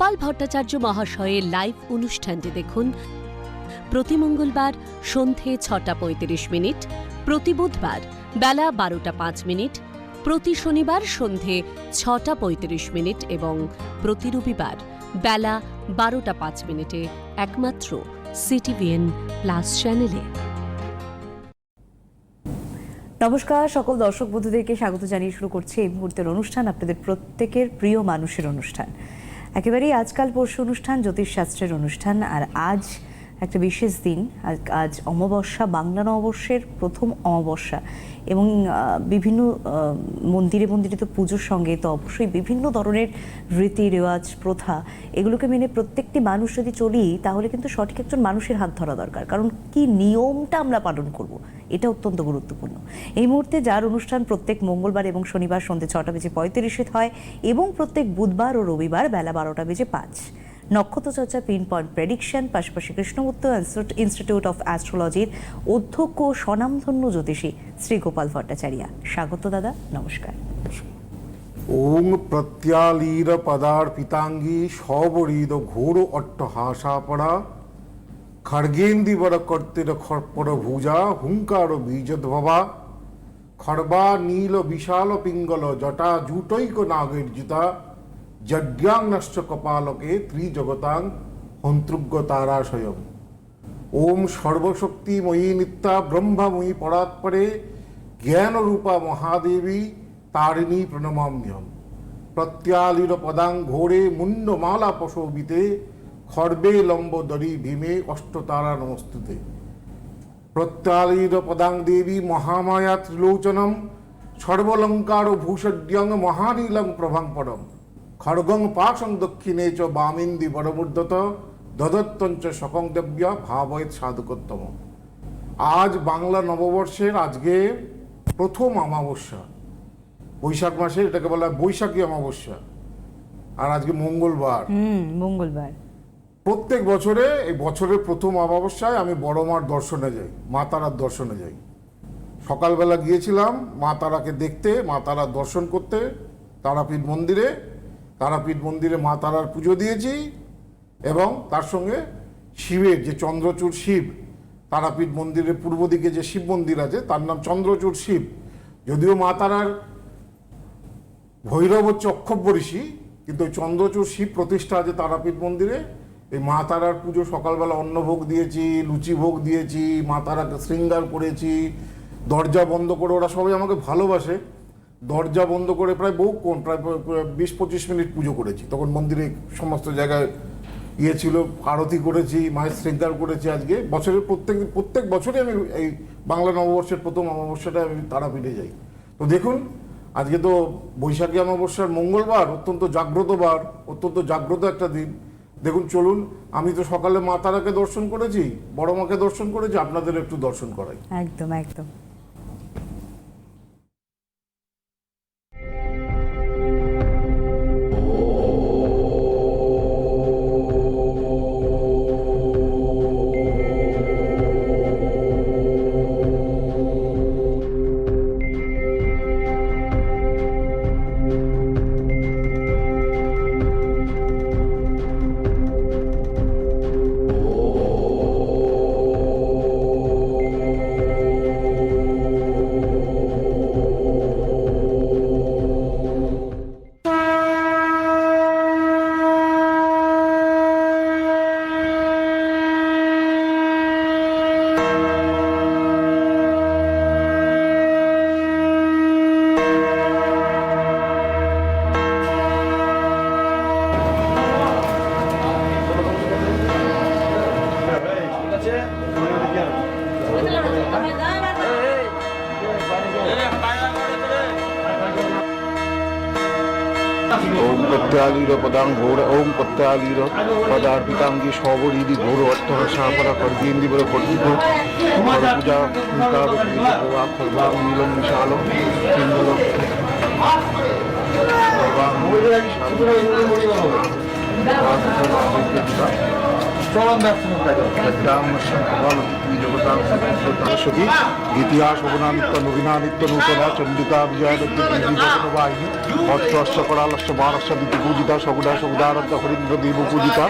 গোপাল ভট্টাচার্য মহাশয়ের লাইভ অনুষ্ঠানটি দেখুন। প্রতি মঙ্গলবার সন্ধে ছটা পঁয়ত্রিশ মিনিট, প্রতি বুধবার বেলা বারোটা পাঁচ মিনিট, প্রতি শনিবার সন্ধে ছটা পঁয়ত্রিশ মিনিট এবং প্রতি রবিবার বেলা বারোটা পাঁচ মিনিটে একমাত্র সিটিভিএন প্লাস চ্যানেলে। নমস্কার, সকল দর্শক বন্ধুদেরকে স্বাগত জানিয়ে শুরু করছি এই মুহূর্তের অনুষ্ঠান, আপনাদের প্রত্যেকের প্রিয় মানুষের অনুষ্ঠান। একেবারেই আজকাল পরশু অনুষ্ঠান, জ্যোতিষশাস্ত্রের অনুষ্ঠান, আর আজ একটা বিশেষ দিন আজ- অমাবস্যা, বাংলা নববর্ষের প্রথম অমাবস্যা। এবং বিভিন্ন মন্দিরে মন্দিরে তো পুজোর সঙ্গে তো অবশ্যই বিভিন্ন ধরনের রীতি রেওয়াজ, প্রথা, এগুলোকে মেনে প্রত্যেকটি মানুষ যদি চলি, তাহলে কিন্তু সঠিক একজন মানুষের হাত ধরা দরকার। কারণ কি নিয়মটা আমরা পালন করব? এটা অত্যন্ত গুরুত্বপূর্ণ। এই মুহূর্তে যার অনুষ্ঠান প্রত্যেক মঙ্গলবার এবং শনিবার সন্ধ্যে ছটা বেজে পঁয়ত্রিশে হয় এবং প্রত্যেক বুধবার ও রবিবার বেলা বারোটা বেজে পাঁচ। নক্ষত্র চর্চা পিন পয়েন্ট প্রেডিকশন পাশাপাশি কৃষ্ণমূর্ত ইনস্টিটিউট অফ অ্যাস্ট্রোলজির অধ্যক্ষ স্বনামধন্য জ্যোতিষী শ্রী গোপাল ভট্টাচার্য। স্বাগত দাদা, নমস্কার। ওং প্রত্যালীর পদার্পিতাঙ্গী সবরিদ ঘোর অট্টহাসাপরা খড়গেন্দিবর কর্তির খর্পর ভুজা, হুঙ্কার বীজদ্ভবা খড়বা নীল বিশাল পিঙ্গল জটা জুটৈক নাগর্জিতা যজ্ঞাংনশ্চ কপালকে ত্রিজগতাং হন্ত্রুগ্য তারাশয়ম ওম সর্বশক্তিময়ী নিত্যা ব্রহ্মময়ী পরাৎপরে জ্ঞানরূপা মহাদেবী তারিণী প্রণমাম্যহম প্রত্যালির পদাং ঘোরে মুন্ডমালা পশোবিতে খর্বে লম্বদরি ভীমে অষ্টতারা নমস্তুতে প্রত্যালির পদাং দেবী মহামায়া ত্রিলোচনম সর্বলঙ্কার ভূষজ্ঞং মহানীলং প্রভাং পরম খড়গং পাশং দক্ষিণে চ বামিন্দি বড়মূর্ধত দদত্তঞ্চ সকং দেব্য ভাবয়েত সাধুকোত্তম। আজ বাংলা নববর্ষের আজকে প্রথম অমাবস্যা। বৈশাখ মাসে এটাকে বলা হয় বৈশাখী অমাবস্যা। আর আজকে মঙ্গলবার। মঙ্গলবার। প্রত্যেক বছরে এই বছরের প্রথম অমাবস্যায় আমি বড় মার দর্শনে যাই মা তারার দর্শনে যাই। সকালবেলা গিয়েছিলাম মা তারাকে দেখতে মা তারার দর্শন করতে তারাপীঠ মন্দিরে তারাপীঠ মন্দিরে মা তারার পুজো দিয়েছি এবং তার সঙ্গে শিবের যে চন্দ্রচূড় শিব, তারাপীঠ মন্দিরের পূর্ব দিকে যে শিব মন্দির আছে, তার নাম চন্দ্রচূড় শিব। যদিও মা তারার ভৈরব হচ্ছে অক্ষব্য কিন্তু ওই চন্দ্রচূড় শিব প্রতিষ্ঠা আছে তারাপীঠ মন্দিরে। এই মা তারার পুজো সকালবেলা অন্নভোগ দিয়েছি, লুচি ভোগ দিয়েছি, মা তারাকে শৃঙ্গার করেছি, দরজা বন্ধ করে ওরা সবাই আমাকে ভালোবাসে। দরজা বন্ধ করে প্রায় বহুক্ষণ প্রায় বিশ পঁচিশ মিনিট পুজো করেছি। তখন মন্দিরে সমস্ত জায়গায় ইয়ে ছিল, আরতি করেছি, মায়ের শৃঙ্গার করেছি আজকে। বছরের প্রত্যেক প্রত্যেক বছরই আমি এই বাংলা নববর্ষের প্রথম অমাবস্যাটা আমি তারা তারাপীঠে যাই। তো দেখুন, আজকে তো বৈশাখী অমাবস্যার মঙ্গলবার, অত্যন্ত জাগ্রত বার অত্যন্ত জাগ্রত একটা দিন। দেখুন, চলুন, আমি তো সকালে মা তারাকে দর্শন করেছি, বড় মাকে দর্শন করেছি, আপনাদের একটু দর্শন করাই। একদম একদম। প্রত্যালীর পদাং ঘোর ওম প্রত্যালীর পদার্পিতাঙ্গি সবরিদি ঘোর অর্থহসাপরা খর্গেন্দি বলে কর্তৃক পূজা নীলম বিশাল সরস্বতী দ্বিতীয়া শোভনানিত্য নবীনানিত্য নূতনা চণ্ডিকা বিজয়বাহিনী অষ্ট্র করালস্য বারস্য দিতি পূজিতা সগুডা সগুদারব্দ হরিন্দ্র দেব পূজিতা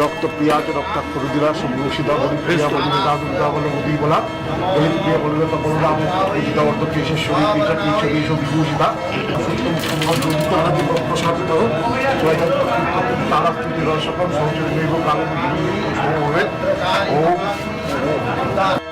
রক্তপ্রিয়া চ রক্তাক্ষরুদিরা সুভূষিতা হরিপ্রিয়া বলিতা দুর্গা বল মুদি বলা হরিপ্রিয়া বলবে বলরাম পূজিতা অর্ধ কেশেশ্বরী পীঠা কেশবী বিভূষিতা প্রসাদিত তারা স্থিতি রসকম সৌচর্য কালো সমবেত ওম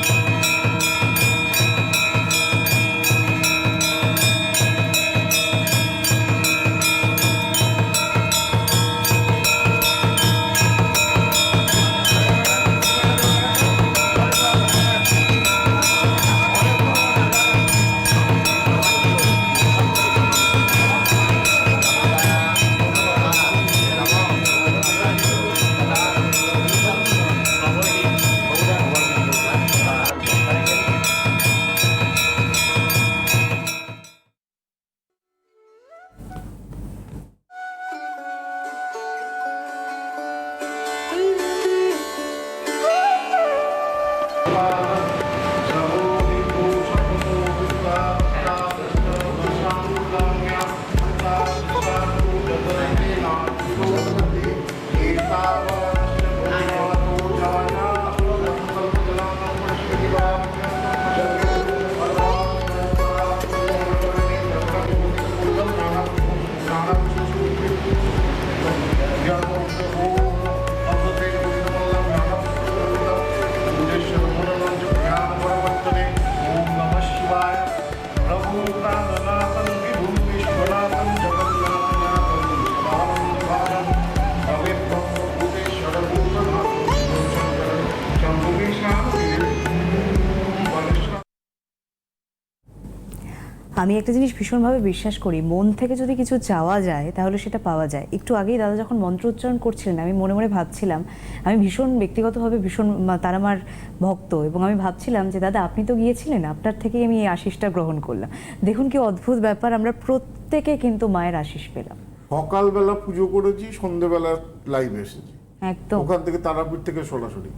আমি একটা জিনিস ভীষণভাবে বিশ্বাস করি মন থেকে যদি কিছু চাওয়া যায় তাহলে সেটা পাওয়া যায়। একটু আগেই দাদা যখন মন্ত্র উচ্চারণ করছিলেন আমি মনে মনে ভাবছিলাম আমি ভীষণ ব্যক্তিগতভাবে ভীষণ তার আমার ভক্ত এবং আমি ভাবছিলাম যে দাদা আপনি তো গিয়েছিলেন আপনার থেকেই আমি এই আশিসটা গ্রহণ করলাম। দেখুন কি অদ্ভুত ব্যাপার আমরা প্রত্যেকে কিন্তু মায়ের আশিস পেলাম। সকালবেলা পুজো করেছি সন্ধেবেলা লাইভ এসেছি। একদম। ওখান থেকে তারাপীঠ থেকে সরাসরি।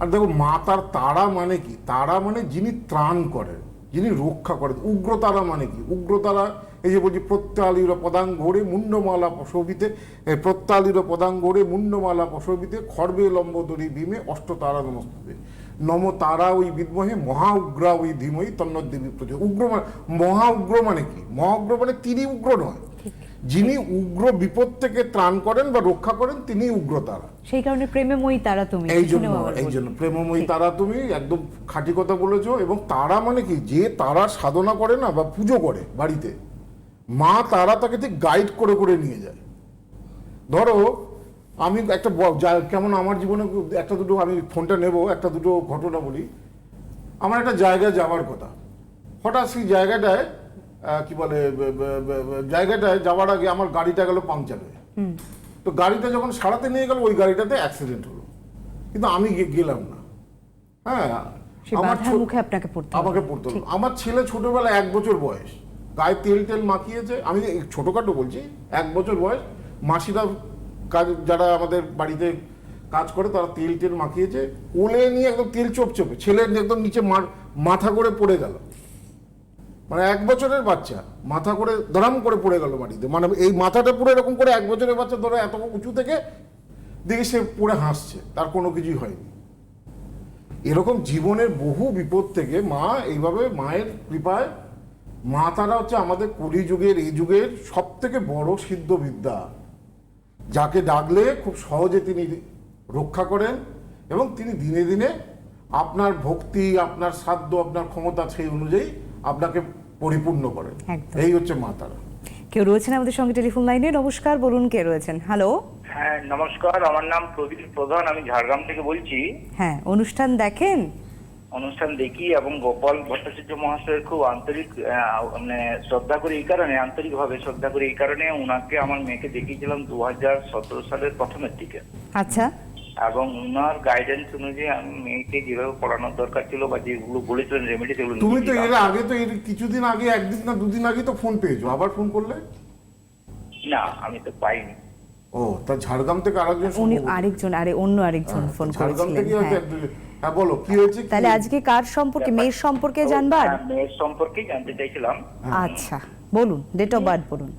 আর দেখো মা তার তারা মানে কি? তারা মানে যিনি ত্রাণ করেন। যিনি রক্ষা করেন, উগ্রতারা মানে কি? উগ্রতারা, এই যে বলছি প্রত্যালির পদাঙ্গরে মুন্ডমালা পশবিতে প্রত্যালির পদাঙ্গরে মুন্ডমালা পশবিতে খর্বে লম্বদরি ভীমে অষ্টতারা নমস্তে নম তারা ওই বিদ্মহে, মহা উগ্রা ওই ধীমই তন্নদেবী প্রচুর উগ্র মানে মহা উগ্র মানে কি? মহা উগ্র মানে তিনি উগ্র নয় যিনি উগ্র বিপদ থেকে ত্রাণ করেন বা রক্ষা করেন তিনি উগ্র তারা। সেই কারণে প্রেমে মই তারা তুমি এই জন্য এই। জন্য। প্রেমময়ী তারা তুমি একদম খাঁটি কথা বলেছ এবং তারা মানে কি? যে তারা সাধনা করে না বা পুজো করে বাড়িতে মা তারা তাকে ঠিক গাইড করে করে নিয়ে যায়। ধরো আমি একটা কেমন আমার জীবনে একটা দুটো আমি ফোনটা নেব একটা দুটো ঘটনা বলি। আমার একটা জায়গায় যাওয়ার কথা। হঠাৎ সেই জায়গাটায় কি বলে জায়গাটায় যাওয়ার আগে আমার গাড়িটা গেল পাংচার হয়ে তো গাড়িটা যখন সারাতে নিয়ে গেল ওই গাড়িটাতে অ্যাক্সিডেন্ট হলো। কিন্তু আমি গেলাম না। হ্যাঁ আমার মুখে আপনাকে পড়তে আমাকে পড়তে হলো আমার ছেলে ছোটবেলা এক বছর বয়স। গায়ে তেল টেল মাখিয়েছে। আমি ছোটখাটো বলছি এক বছর বয়স। মাসিরা কাজ যারা আমাদের বাড়িতে কাজ করে তারা তেল টেল মাখিয়েছে। কোলে নিয়ে একদম তেল চোপচোপে। ছেলে একদম নিচে মার- মাথা করে পড়ে গেল। মানে এক বছরের বাচ্চা, মাথা করে ধরাম করে পড়ে গেল বাড়িতে। মানে এই মাথাটা পুরো এরকম করে এক বছরের বাচ্চা ধরে এত উঁচু থেকে, দেখে সে পড়ে হাসছে, তার কোনো কিছুই হয়নি। এরকম জীবনের বহু বিপদ থেকে মা এইভাবে মায়ের কৃপায়, মা তারা হচ্ছে আমাদের কলিযুগের, এই যুগের সব থেকে বড় সিদ্ধ বিদ্যা। যাকে ডাকলে খুব সহজে তিনি রক্ষা করেন এবং তিনি দিনে দিনে আপনার ভক্তি, আপনার সাধ্য, আপনার ক্ষমতা সেই অনুযায়ী আপনাকে পরিপূর্ণ করেন। এই হচ্ছে মা তারা। কেউ রয়েছেন আমাদের সঙ্গে টেলিফোন লাইনে? নমস্কার বলুন কে রয়েছেন? হ্যালো হ্যাঁ নমস্কার। আমার নাম প্রদীপ প্রধান। আমি ঝাড়গ্রাম থেকে বলছি। হ্যাঁ অনুষ্ঠান দেখেন? অনুষ্ঠান দেখি এবং গোপাল ভট্টাচার্য মহাশয়ের খুব আন্তরিক আহ, মানে শ্রদ্ধা করি এই কারণে আন্তরিকভাবে শ্রদ্ধা করি এই কারণে ওনাকে আমার মেয়েকে দেখিয়েছিলাম দু হাজার সতেরো সালের প্রথমের দিকে। আচ্ছা। এবং ওনার গাইডেন্স অনুযায়ী আমি মেয়েকে যেভাবে পড়ানোর দরকার ছিল বা যেগুলো বলেছিলেন রেমেডি সেগুলো তুমি তো এর আগে তো এর কিছুদিন আগে একদিন না দুদিন আগে তো ফোন পেয়েছ। আবার ফোন করলে? না আমি তো পাইনি। ও তা ঝাড়গ্রাম থেকে আরেকজন উনি আরেকজন আরে অন্য আরেকজন হ্যাঁ, ফোন ঝাড়গ্রাম করেছিলেন হ্যাঁ। হ্যাঁ বলো কি হয়েছে তাহলে আজকে কার সম্পর্কে মেয়ের সম্পর্কে জানবার? হ্যাঁ, মেয়ের সম্পর্কে জানতে চাইছিলাম। আচ্ছা বলুন ডেট অফ বার্থ বলুন।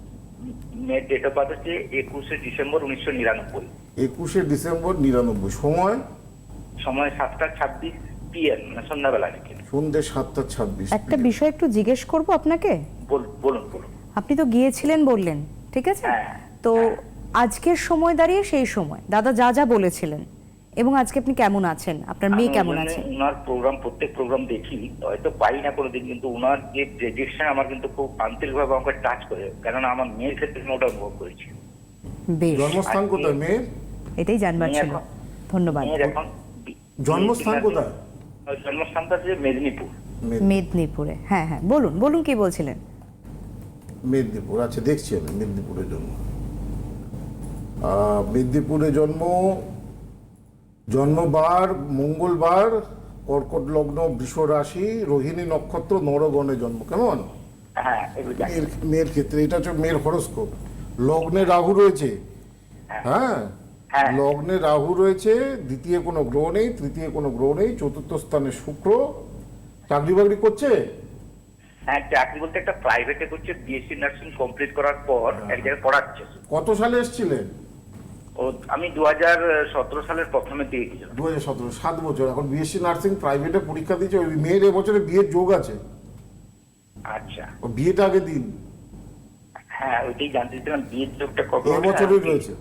মেয়ের ডেট অফ বার্থ হচ্ছে একুশে ডিসেম্বর উনিশশো নিরানব্বই। একুশে ডিসেম্বর নিরানব্বই। সময়? সময় সাতটা ছাব্বিশ পিএম মানে সন্ধ্যাবেলা সন্ধ্যে সাতটা ছাব্বিশ একটা বিষয় একটু জিজ্ঞেস করব আপনাকে? বলুন বলুন। আপনি তো গিয়েছিলেন বললেন ঠিক আছে? হ্যাঁ, তো আজকের সময় দাঁড়িয়ে সেই সময় দাদা যা যা বলেছিলেন এবং আজকে আপনি কেমন আছেন? আপনার মেয়ে কেমন আছে? উনার প্রোগ্রাম প্রত্যেক প্রোগ্রাম দেখি হয়তো পাই না কোনোদিন কিন্তু উনার যে প্রেডিকশন আমার কিন্তু খুব আন্তরিকভাবে আমাকে টাচ করে কেননা আমার মেয়ের ক্ষেত্রে আমি ওটা অনুভব করেছি। জন্মস্থান কোথায় মেয়ের? এটাই জানবার ছিল। ধন্যবাদ। জন্মস্থান কোথায়? জন্মস্থানটা হচ্ছে মেদিনীপুর। মেদিনীপুরে। হ্যাঁ হ্যাঁ বলুন বলুন কি বলছিলেন? মেদিনীপুর আচ্ছা দেখছি আমি মেদিনীপুরে জন্ম। মেদিনীপুরে জন্ম জন্মবার মঙ্গলবার কর্কট লগ্ন বৃষ রাশি রোহিণী নক্ষত্র নরগণে জন্ম কেমন? হ্যাঁ মেয়ের মেয়ের ক্ষেত্রে এটা হচ্ছে মেয়ের হরস্কোপ। লগ্নে রাহু রয়েছে। হ্যাঁ। হ্যাঁ। লগ্নে রাহু রয়েছে দ্বিতীয় কোনো গ্রহ নেই তৃতীয় কোনো গ্রহ নেই চতুর্থ স্থানে শুক্র। চাকরি বাকরি করছে? হ্যাঁ চাকরি বলতে একটা প্রাইভেটে করছে বিএসসি নার্সিং কমপ্লিট করার পর এক জায়গায় পড়াচ্ছে। কত সালে এসেছিলেন ও আমি দু হাজার সতেরো সালের প্রথমে দিয়ে গেছিলাম দু হাজার সতেরো সাত বছর। এখন বিএসসি নার্সিং প্রাইভেটে পরীক্ষা দিচ্ছে ওই মেয়ের এবছরে বিয়ের যোগ আছে। আচ্ছা। ও বিয়েটা আগে দিন। হ্যাঁ ওইটাই জানতে চাইছিলাম বিয়ের যোগটা হবে? এবছরই রয়েছে।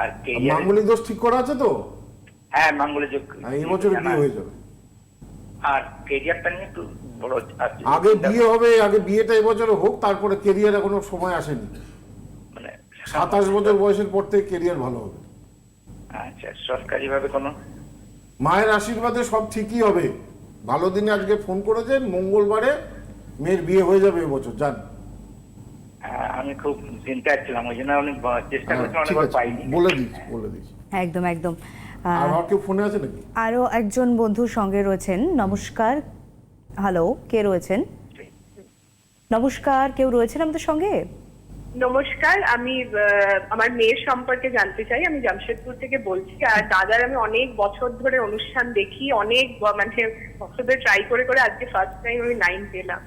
আর মাঙ্গলিক দোষ ঠিক করা আছে তো? হ্যাঁ মাঙ্গলের যোগ হ্যাঁ, এবছরে বিয়ে হয়ে যাবে। আর কেরিয়ারটা নিয়ে একটু বড় আগে বিয়ে হবে আগে বিয়েটা এবছরে হোক তারপরে কেরিয়ার এখনও সময় আসেনি। মানে সাতাশ বছর বয়সের পর থেকে কেরিয়ার ভালো হবে। আচ্ছা সরকারি ভাবে কোনো? মায়ের আশীর্বাদে সব ঠিকই হবে। ভালো দিনে আজকে ফোন করেছেন মঙ্গলবারে মেয়ের বিয়ে হয়ে যাবে এবছর জান। আমি খুব চিন্তায় ছিলাম ওই জন্য অনেক চেষ্টা হ্যাঁ, করছি অনেকবার পাইনি। বলে দিচ্ছি বলে দিচ্ছি হ্যাঁ, একদম। একদম আর কেউ ফোনে আছে নাকি? আরও একজন বন্ধু সঙ্গে রয়েছেন নমস্কার। হ্যালো কে রয়েছেন? নমস্কার কেউ রয়েছেন আমাদের সঙ্গে? নমস্কার আমি আমার মেয়ের সম্পর্কে জানতে চাই আমি জামশেদপুর থেকে বলছি আর দাদার আমি অনেক বছর ধরে অনুষ্ঠান দেখি অনেক মানে বছর ট্রাই করে করে আজকে ফার্স্ট টাইম আমি নাইন পেলাম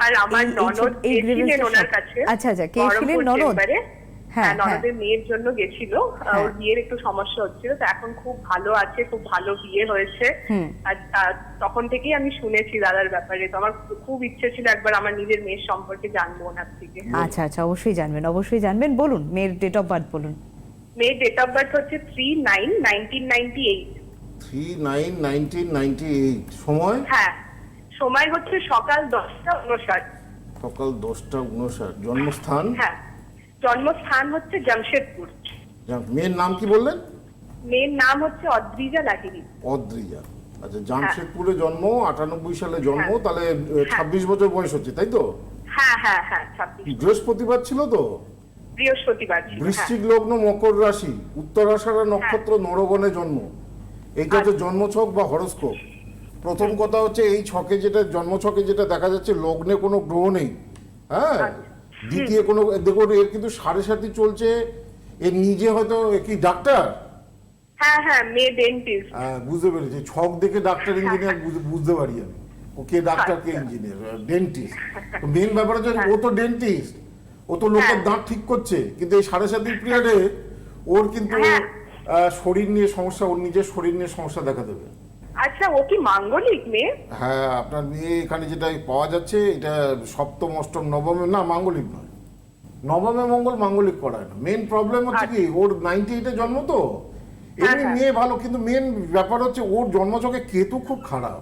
আর আমার ননদ গেছিলেন ওনার কাছে আচ্ছা, আচ্ছা, কে ছিলেন? ননদ? হ্যাঁ, হ্যাঁ। ননদের মেয়ের জন্য গেছিল। হ্যাঁ। ওর বিয়ের একটু সমস্যা হচ্ছিল তো এখন খুব ভালো আছে খুব ভালো বিয়ে হয়েছে। আর তখন থেকেই আমি শুনেছি দাদার ব্যাপারে। তো আমার খুব- খুব ইচ্ছে ছিল একবার আমার নিজের মেয়ের সম্পর্কে জানব ওনার থেকে। আচ্ছা আচ্ছা অবশ্যই জানবেন অবশ্যই জানবেন। বলুন মেয়ের ডেট অফ বার্থ বলুন। মেয়ের ডেট অফ বার্থ হচ্ছে three nine nineteen ninety eight three nine nineteen ninety eight সময়? হ্যাঁ সময় হচ্ছে সকাল দশটা উনষাট। সকাল দশটা উনষাট জন্মস্থান? হ্যাঁ। জন্মস্থান হচ্ছে জামশেদপুর। মেয়ের নাম কি বললেন? মেয়ের নাম হচ্ছে অদ্রিজা লাহিরি অদ্রিজা। আচ্ছা জামশেদপুরে জন্ম আটানব্বই সালে জন্ম হ্যাঁ। তাহলে ছাব্বিশ বছর বয়স হচ্ছে তাই তো? হ্যাঁ হ্যাঁ হ্যাঁ বৃহস্পতিবার ছিল তো? বৃহস্পতিবার হ্যাঁ। বৃশ্চিক লগ্ন মকর রাশি উত্তরাষাঢ়া নক্ষত্র নরগণে জন্ম। এইটা হচ্ছে জন্মছক বা হরস্কোপ। প্রথম কথা হচ্ছে এই ছকে যেটা জন্মছকে যেটা দেখা যাচ্ছে লগ্নে কোনো গ্রহ নেই। হ্যাঁ? দ্বিতীয় কোনো দেখুন এর কিন্তু সাড়ে সাথে চলছে এর নিজে হয়তো কি ডাক্তার? হ্যাঁ হ্যাঁ মেয়ে ডেন্টিস্ট হ্যাঁ, বুঝতে পেরেছি ছক দেখে ডাক্তার ইঞ্জিনিয়ার বুঝতে পারি আমি। ও কে ডাক্তার কে ইঞ্জিনিয়ার ডেন্টিস্ট মেন ব্যাপার হচ্ছে ও তো ডেন্টিস্ট ও তো লোকের দাঁত ঠিক করছে কিন্তু এই সাড়ে সাত দিন পিরিয়ডে ওর কিন্তু শরীর নিয়ে সমস্যা ওর নিজের শরীর নিয়ে সমস্যা দেখা দেবে। আচ্ছা ও কি মাঙ্গলিক মেয়ে? হ্যাঁ আপনার মেয়ে এখানে যেটা পাওয়া যাচ্ছে এটা সপ্তম অষ্টম নবমে না মাঙ্গলিক নয়। নবমে মঙ্গল মাঙ্গলিক করায় না। মেন প্রবলেম হচ্ছে কি ওর নাইনটি এইটে জন্ম তো। এমনি হ্যাঁ। মেয়ে ভালো কিন্তু মেন ব্যাপার হচ্ছে ওর জন্মছকে কেতু খুব খারাপ।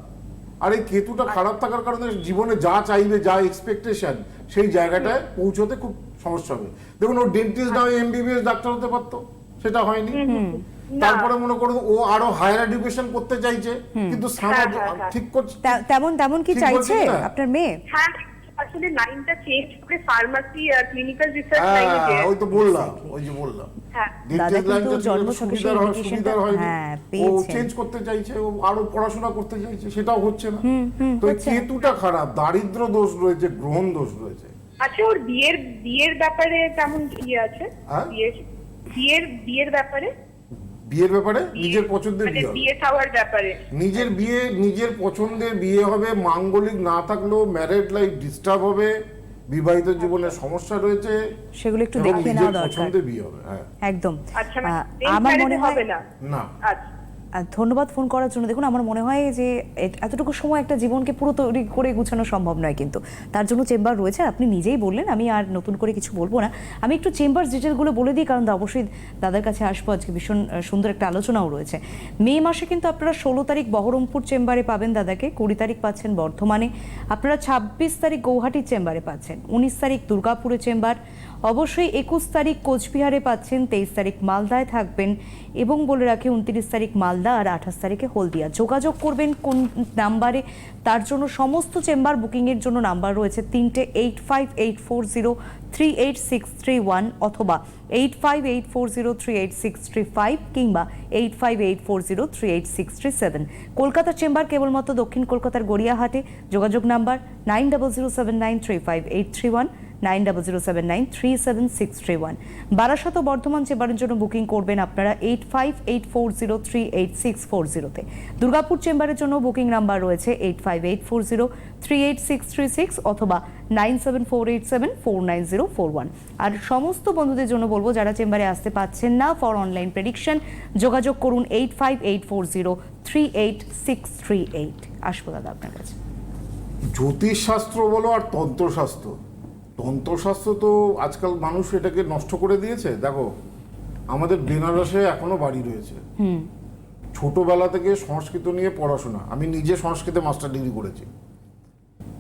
আর এই কেতুটা খারাপ থাকার কারণে জীবনে যা চাইবে যা এক্সপেকটেশন সেই জায়গাটায় পৌঁছতে খুব সমস্যা হবে। দেখুন ও ডেন্টিস্ট না এমবিবিএস ডাক্তার হতে পারতো। সেটা হয়নি। তারপরে মনে করুন ও আরও হায়ার এডুকেশন করতে চাইছে কিন্তু সামাজিক- হ্যাঁ, হ্যাঁ। ঠিক করছে তেমন তেমন কি চাইছে আপনার মেয়ে? হ্যাঁ আসলে লাইনটা চেঞ্জ করে ফার্মাসি আর ক্লিনিক্যাল রিসার্চ লাইনে হ্যাঁ ওই তো বললাম ওই যে বললাম। হ্যাঁ। দাদা কিন্তু লাইনটা ছিল, জন্মছকে হয়, indication সুবিধার টা- হয়নি। হ্যাঁ, ও চেঞ্জ করতে চাইছে ও আরও পড়াশোনা করতে চাইছে সেটাও হচ্ছে না। তো কেতুটা খারাপ দারিদ্র দোষ রয়েছে গ্রহণ দোষ রয়েছে। আচ্ছা ওর বিয়ের বিয়ের ব্যাপারে কেমন কি আছে? হ্যাঁ? বিয়ের বিয়ের বিয়ের ব্যাপারে? বিয়ের ব্যাপারে? নিজের পছন্দের মানে বিয়ে হবে। বিয়ে খাওয়ার ব্যাপারে। নিজের বিয়ে নিজের পছন্দের বিয়ে হবে মাঙ্গলিক না থাকলেও ম্যারেড লাইফ ডিস্টার্ব হবে বিবাহিত জীবনে সমস্যা রয়েছে সেগুলো একটু দেখে নিজের নেওয়া দরকার। পছন্দের বিয়ে হবে হ্যাঁ। একদম। আচ্ছা মানে আমার মনে হবে না? না। আচ্ছা। ধন্যবাদ ফোন করার জন্য। দেখুন, আমার মনে হয় যে এতটুকু সময় একটা জীবনকে পুরো তৈরি করে গুছানো সম্ভব নয় কিন্তু। তার জন্য চেম্বার রয়েছে। আপনি নিজেই বললেন, আমি আর নতুন করে কিছু বলব না। আমি একটু চেম্বার ডিটেলগুলো বলে দিই, কারণ অবশ্যই দাদার কাছে আসব। আজকে ভীষণ সুন্দর একটা আলোচনাও রয়েছে। মে মাসে কিন্তু আপনারা ষোলো তারিখ বহরমপুর চেম্বারে পাবেন দাদাকে, কুড়ি তারিখ পাচ্ছেন বর্ধমানে। আপনারা ছাব্বিশ তারিখ গৌহাটির চেম্বারে পাচ্ছেন। উনিশ তারিখ দুর্গাপুরে চেম্বার অবশ্যই একুশ তারিখ কোচবিহারে পাচ্ছেন, তেইশ তারিখ মালদায় থাকবেন এবং বলে রাখি উনত্রিশ তারিখ মালদা আর আঠাশ তারিখে হলদিয়া। যোগাযোগ করবেন কোন নাম্বারে, তার জন্য সমস্ত চেম্বার বুকিংয়ের জন্য নাম্বার রয়েছে তিনটে eight five eight four zero three eight six three one অথবা eight five eight four zero three eight six three five কিংবা eight five eight four zero three eight six three seven. কলকাতার chamber কেবলমাত্র দক্ষিণ কলকাতার গড়িয়াহাটে। যোগাযোগ number nine double zero seven nine three five eight three one. Nine double zero seven nine three seven six three one. Barasat Bardhaman চেম্বারের জন্য booking করবেন আপনারা eight five eight four zero three eight six four জিরোতে। দুর্গাপুর চেম্বারের জন্য booking number রয়েছে eight five eight four zero three eight six three six অথবা nine seven four eight seven four nine zero four one. আর সমস্ত বন্ধুদের জন্য বলব, যারা চেম্বারে আসতে পাচ্ছেন না, ফর অনলাইন প্রেডিকশন, যোগাযোগ করুন eight five eight four zero three eight six three eight. আসব দাদা আপনার কাছে। জ্যোতিষশাস্ত্র বলো আর তন্ত্রশাস্ত্র। তন্ত্রশাস্ত্র তো আজকাল মানুষ এটাকে নষ্ট করে দিয়েছে। দেখো আমাদের বেনারসে এখনও বাড়ি রয়েছে। ছোটবেলা থেকে সংস্কৃত নিয়ে পড়াশোনা। আমি নিজে সংস্কৃতে মাস্টার ডিগ্রি করেছি।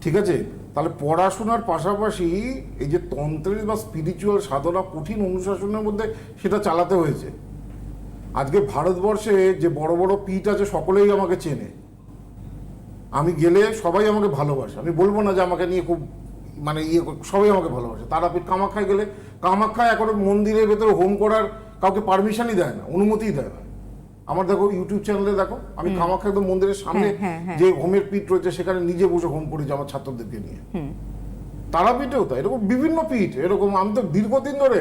ঠিক আছে? তাহলে পড়াশোনার পাশাপাশি এই যে তন্ত্রের বা স্পিরিচুয়াল সাধনা কঠিন অনুশাসনের মধ্যে সেটা চালাতে হয়েছে। আজকে ভারতবর্ষে যে বড় বড় পিঠ আছে সকলেই আমাকে চেনে। আমি গেলে সবাই আমাকে ভালোবাসে। আমি বলব না যে আমাকে নিয়ে খুব মানে ইয়ে সবাই আমাকে ভালোবাসে। তারাপীঠ কামাখ্যায় গেলে কামাখ্যায় এখন মন্দিরের ভেতরে হোম করার কাউকে পারমিশনই দেয় না অনুমতিই দেয় না। আমার দেখো ইউটিউব চ্যানেলে দেখো আমি কামাখ্যা একদম মন্দিরের সামনে হ্যাঁ, হ্যাঁ, হ্যাঁ। যে হোমের পীঠ রয়েছে সেখানে নিজে বসে হোম করেছি আমার ছাত্রদেরকে নিয়ে। তারাপীঠেও তাই এরকম বিভিন্ন পীঠ এরকম আমি তো দীর্ঘদিন ধরে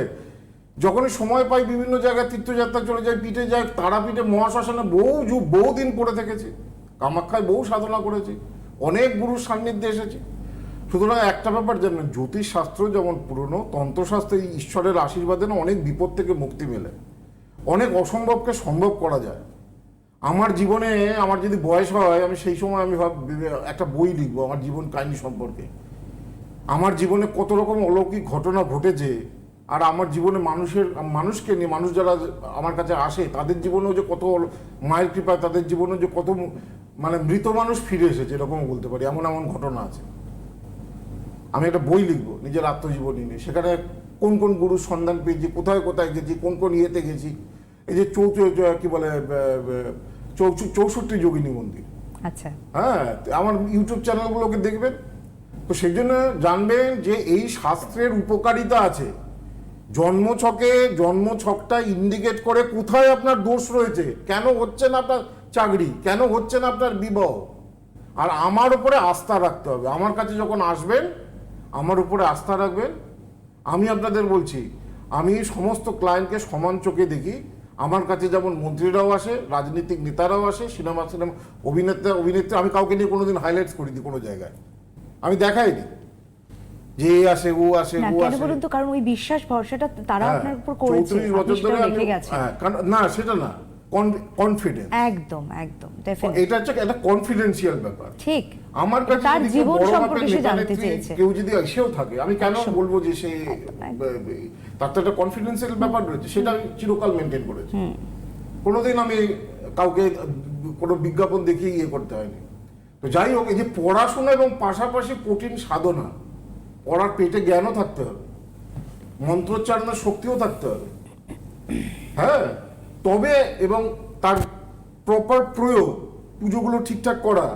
যখনই সময় পাই বিভিন্ন জায়গায় তীর্থযাত্রা চলে যায় পিঠে যায় তারাপীঠে মহাশ্মশানে বহু যুগ বহু দিন পড়ে থেকেছি। কামাখ্যায় বহু সাধনা করেছি অনেক গুরুর সান্নিধ্যে এসেছি। সুতরাং একটা ব্যাপার জানেন জ্যোতিষশাস্ত্র যেমন পুরনো, তন্ত্রশাস্ত্রে ঈশ্বরের আশীর্বাদে না অনেক বিপদ থেকে মুক্তি মেলে। অনেক অসম্ভবকে সম্ভব করা যায়। আমার জীবনে আমার যদি বয়স হয়, আমি সেই সময় আমি ভাব একটা বই লিখব, আমার জীবন কাহিনী সম্পর্কে। আমার জীবনে কত রকম অলৌকিক ঘটনা ঘটেছে, আর আমার জীবনে মানুষের, মানুষকে নিয়ে, মানুষ যারা আমার কাছে আসে, তাদের জীবনেও যে কত মায়ের কৃপায় তাদের জীবনে যে কত মানে মৃত মানুষ ফিরে এসেছে এরকম বলতে পারি, এমন এমন ঘটনা আছে। আমি একটা বই লিখব নিজের আত্মজীবনী নিয়ে। সেখানে কোন কোন গুরুর সন্ধান পেয়েছি কোথায় কোথায় গেছি কোন কোন ইয়েতে গেছি। এই যে চৌ কি বলে চৌষট্টি যোগিনী মন্দির। আচ্ছা। হ্যাঁ তো আমার ইউটিউব চ্যানেলগুলোকে দেখবেন। তো সেই জন্য জানবেন যে এই শাস্ত্রের উপকারিতা আছে। জন্মছকে জন্মছকটা ইন্ডিকেট করে কোথায় আপনার দোষ রয়েছে। কেন হচ্ছে না আপনার চাকরি? কেন হচ্ছে না আপনার বিবাহ? আর আমার উপরে আস্থা রাখতে হবে। আমার কাছে যখন আসবেন আমার উপরে আস্থা রাখবেন। আমি আপনাদের বলছি আমি সমস্ত ক্লায়েন্টকে সমান চোখে দেখি। আমার কাছে যেমন মন্ত্রীরাও আসে রাজনৈতিক নেতারাও আসে সিনেমা সিনেমা অভিনেতা অভিনেত্রী আমি কাউকে নিয়ে কোনোদিন হাইলাইটস করিনি কোনো জায়গায়। আমি দেখাইনি। যে আসে ও আসে ও আসে। বলুন তো কারণ ওই বিশ্বাস ভরসাটা তারা হ্যাঁ, আপনার উপর করেছে 34 বছর ধরে আমি হ্যাঁ, না সেটা না কনফিডেন্স একদম একদম এটা হচ্ছে একটা কনফিডেন্সিয়াল ব্যাপার। ঠিক। আমার কাছে তার জীবন সম্পর্কে সে জানতে চেয়েছে। কেউ যদি এসেও থাকে আমি কেন বলব যে সে তার তো একটা কনফিডেন্সিয়াল ব্যাপার রয়েছে সেটা আমি চিরকাল মেনটেন করেছি। কোনোদিন আমি কাউকে কোনো বিজ্ঞাপন দেখিয়ে ইয়ে করতে হয়নি। তো যাই হোক এই যে পড়াশোনা এবং পাশাপাশি কঠিন সাধনা পড়ার পেটে জ্ঞানও থাকতে হবে মন্ত্রোচ্চারণের শক্তিও থাকতে হবে। হ্যাঁ তবে এবং তার প্রপার প্রয়োগ পুজোগুলো ঠিকঠাক করা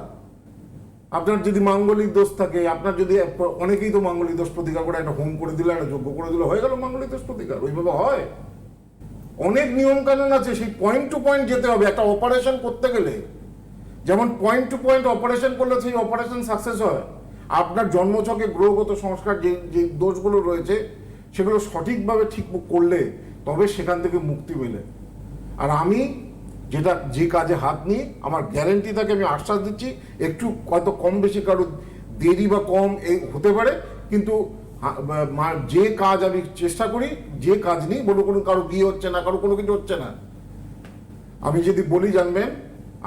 আপনার যদি মাঙ্গলিক দোষ থাকে, আপনার যদি অনেকেই তো মাঙ্গলিক দোষ প্রতিকার করে, একটা হোম করে দিলে, একটা যোগ্য করে দিলে, হয়ে গেল মাঙ্গলিক দোষ প্রতিকার, ওইভাবে হয়। অনেক নিয়ম কানুন আছে, সেই পয়েন্ট টু পয়েন্ট যেতে হবে, একটা অপারেশন করতে গেলে। যেমন পয়েন্ট টু পয়েন্ট অপারেশন করলে সেই অপারেশন সাকসেস হয়। আপনার জন্মছকে গ্রহগত সংস্কার যে যে দোষগুলো রয়েছে, সেগুলো সঠিকভাবে ঠিক করলে, তবে সেখান থেকে মুক্তি মেলে। আর আমি যেটা যে কাজে হাত নিই আমার গ্যারেন্টি থাকে আমি আশ্বাস দিচ্ছি, একটু হয়তো কম বেশি কারও দেরি বা কম এই হতে পারে, কিন্তু যে কাজ আমি চেষ্টা করি, যে কাজ নিই বলো কোনো কারও বিয়ে হচ্ছে না, কারও কোনো কিছু হচ্ছে না। আমি যদি বলি জানবেন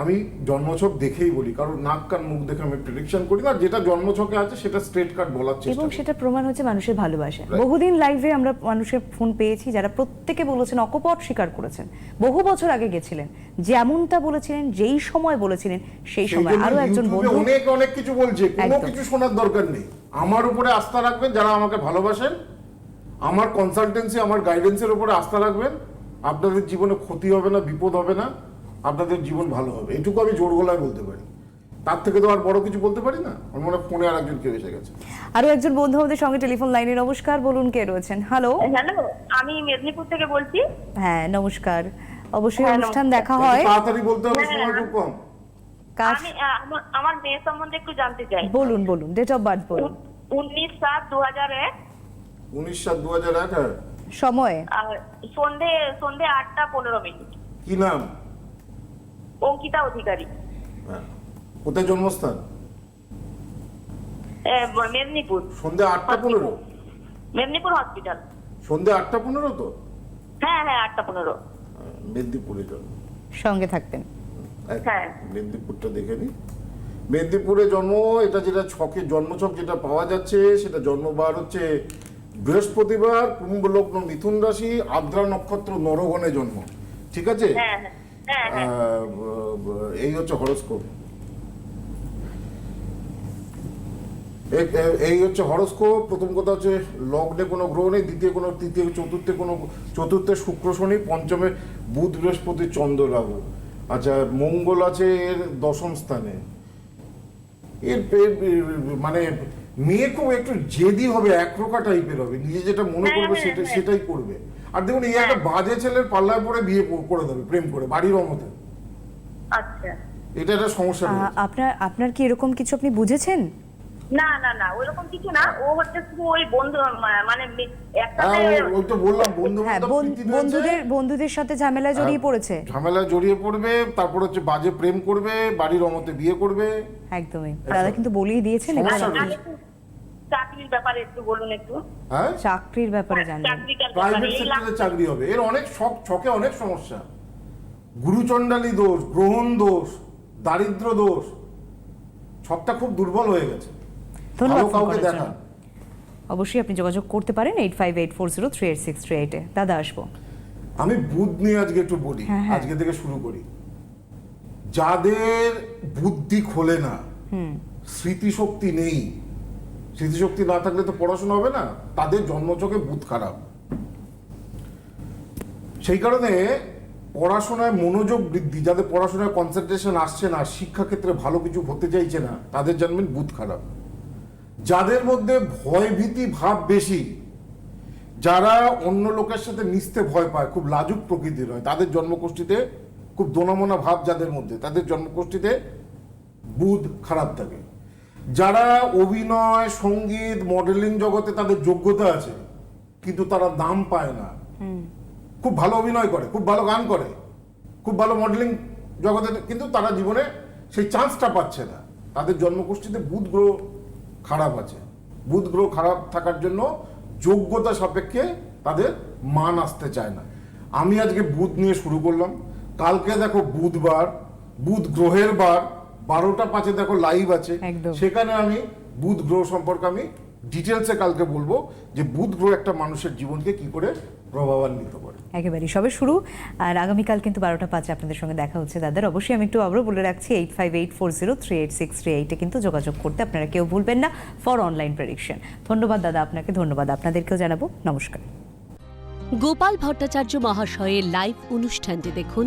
আমি জন্মছক দেখেই বলি কারণ নাক কান মুখ দেখে আমি প্রেডিকশন করি না যেটা জন্মছকে আছে সেটা স্ট্রেট কাট বলার চেষ্টা এবং সেটা প্রমাণ হচ্ছে মানুষের ভালোবাসা। বহুদিন লাইভে আমরা মানুষের ফোন পেয়েছি যারা প্রত্যেকে বলেছেন অকপট স্বীকার করেছেন। বহু বছর আগে গেছিলেন যেমনটা বলেছিলেন যেই সময় বলেছিলেন সেই সময় আরও একজন বন্ধু অনেক অনেক কিছু বলছে কোনো কিছু শোনার দরকার নেই। আমার উপরে আস্থা রাখবেন যারা আমাকে ভালোবাসেন আমার কনসালটেন্সি আমার গাইডেন্সের উপরে আস্থা রাখবেন। আপনাদের জীবনে ক্ষতি হবে না বিপদ হবে না। আপনাদের জীবন ভালো হবে। এটুকু আমি জোর গলায় বলতে পারি। তার থেকে তো আর বড় কিছু বলতে পারি না। আমার মনে হয় ফোনে আর একজন কেউ এসে গেছে। আরও একজন বন্ধু আমাদের সঙ্গে টেলিফোন লাইনে। নমস্কার বলুন কে রয়েছেন? হ্যালো হ্যালো আমি মেদিনীপুর থেকে বলছি। হ্যাঁ নমস্কার। অবশ্যই অনুষ্ঠান দেখা হয়। তাড়াতাড়ি বলতে হবে হ্যাঁ, সময় খুব কম। আমি আমার- আমার মেয়ে সম্বন্ধে একটু জানতে চাই। বলুন বলুন ডেট অফ বার্থ বলুন। উনিশ সাত দু হাজার এক। উনিশ সাত দু হাজার এক হ্যাঁ। সময়? আর সন্ধে সন্ধে আটটা পনেরো মিনিট। কি নাম? অঙ্কিতা অধিকারী। হ্যাঁ। কোথায় জন্মস্থান? মেদিনীপুর। সন্ধ্যে আটটা পনেরো? মেদিনীপুর হসপিটাল। সন্ধ্যে আটটা পনেরো তো? হ্যাঁ হ্যাঁ আটটা পনেরো। হ্যাঁ, মেদিনীপুরে জন্ম। সঙ্গে থাকতেন। হ্যাঁ। মেদিনীপুরটা দেখে নি মেদিনীপুরে জন্ম এটা যেটা ছকে জন্মছক যেটা পাওয়া যাচ্ছে সেটা জন্মবার হচ্ছে বৃহস্পতিবার কুম্ভ লগ্ন মিথুন রাশি আদ্রা নক্ষত্র নরগণে জন্ম। ঠিক আছে? হ্যাঁ। হ্যাঁ হ্যাঁ। এই হচ্ছে হরস্কোপ। এই হচ্ছে হরস্কোপ। প্রথম কথা হচ্ছে লগ্নে কোনো গ্রহ নেই দ্বিতীয় কোনো তৃতীয় চতুর্থে কোনো চতুর্থে শুক্র শনি পঞ্চমে বুধ বৃহস্পতি চন্দ্র রাহু। আচ্ছা মঙ্গল আছে এর দশম স্থানে। এর মানে মেয়ে খুব একটু জেদি হবে একরোকা টাইপের হবে। নিজে যেটা মনে হ্যাঁ, করবে সেটা। সেটাই করবে। আর দেখুন এই একটা বাজে ছেলের পাল্লায় পরে বিয়ে করে দেবে প্রেম করে বাড়ির অমতে আচ্ছা। এটা একটা সমস্যা আপনার আপনার কি এরকম কিছু আপনি বুঝেছেন? না না না ওইরকম কিছু না। ও হচ্ছে ওই বন্ধু মানে মে- একটা হ্যাঁ মেয়ে- ও- ওই তো বললাম বন্ধু হ্যাঁ বান্ধব বন- প্রীতি রয়েছে। বন্ধুদের বন্ধুদের সাথে ঝামেলায় জড়িয়ে হ্যাঁ, পড়েছে। ঝামেলায় জড়িয়ে পড়বে তারপর হচ্ছে বাজে প্রেম করবে বাড়ির অমতে বিয়ে করবে। একদমই। দাদা কিন্তু বলেই দিয়েছেন চাকরির ব্যাপারে একটু বলুন একটু। হ্যাঁ? চাকরির ব্যাপারে জানবেন চাকরিটার প্রাইভেট সেক্টরে চাকরি হবে। এর অনেক শখ ছকে অনেক সমস্যা। গুরুচণ্ডালী দোষ গ্রহণ দোষ দারিদ্র দোষ ছকটা খুব দুর্বল হয়ে গেছে। ধন্যবাদ কাউকে দেখান। অবশ্যই আপনি যোগাযোগ করতে পারেন eight five eight four zero three eight six three এইটে দাদা আসব। আমি বুধ নিয়ে আজকে একটু বলি। হ্যাঁ, হ্যাঁ। আজকে থেকে শুরু করি। যাদের বুদ্ধি খোলে না স্মৃতিশক্তি নেই স্মৃতিশক্তি না থাকলে তো পড়াশোনা হবে না। তাদের জন্মচকে বুধ খারাপ। সেই কারণে পড়াশোনায় মনোযোগ বৃদ্ধি, যাদের পড়াশোনায় কনসেন্ট্রেশন আসছে না, শিক্ষাক্ষেত্রে ভালো কিছু হতে চাইছে না, তাদের জানবেন বুধ খারাপ। যাদের মধ্যে ভয় ভীতি ভাব বেশি, যারা অন্য লোকের সাথে মিশতে ভয় পায়, খুব লাজুক প্রকৃতির হয়, তাদের জন্মগোষ্ঠীতে খুব দোনামোনা ভাব যাদের মধ্যে, তাদের জন্মগোষ্ঠীতে বুধ খারাপ থাকে। যারা অভিনয় সংগীত মডেলিং জগতে তাদের যোগ্যতা আছে কিন্তু তারা দাম পায় না। খুব ভালো অভিনয় করে খুব ভালো গান করে খুব ভালো মডেলিং জগতে কিন্তু তারা জীবনে সেই চান্সটা পাচ্ছে না। তাদের জন্মগোষ্ঠীতে বুধ গ্রহ খারাপ আছে। বুধ গ্রহ খারাপ থাকার জন্য যোগ্যতা সাপেক্ষে তাদের মান আসতে চায় না। আমি আজকে বুধ নিয়ে শুরু করলাম। কালকে দেখো বুধবার বুধ গ্রহের বার। বারোটা পাঁচে দেখো লাইভ আছে। একদম। সেখানে আমি বুধ গ্রহ সম্পর্কে আমি ডিটেলসে কালকে বলব যে বুধ গ্রহ একটা মানুষের জীবনকে কি করে প্রভাবান্বিত করে। একেবারেই। সবে শুরু। আর আগামীকাল কিন্তু বারোটা পাঁচে আপনাদের সঙ্গে দেখা হচ্ছে দাদার অবশ্যই আমি একটু আবারও বলে রাখছি eight five eight four zero three eight six three এইটে কিন্তু যোগাযোগ করতে আপনারা কেউ ভুলবেন না ফর অনলাইন প্রেডিকশন ধন্যবাদ দাদা আপনাকে ধন্যবাদ আপনাদেরকেও জানাব। নমস্কার। গোপাল ভট্টাচার্য মহাশয়ের লাইভ অনুষ্ঠানটি দেখুন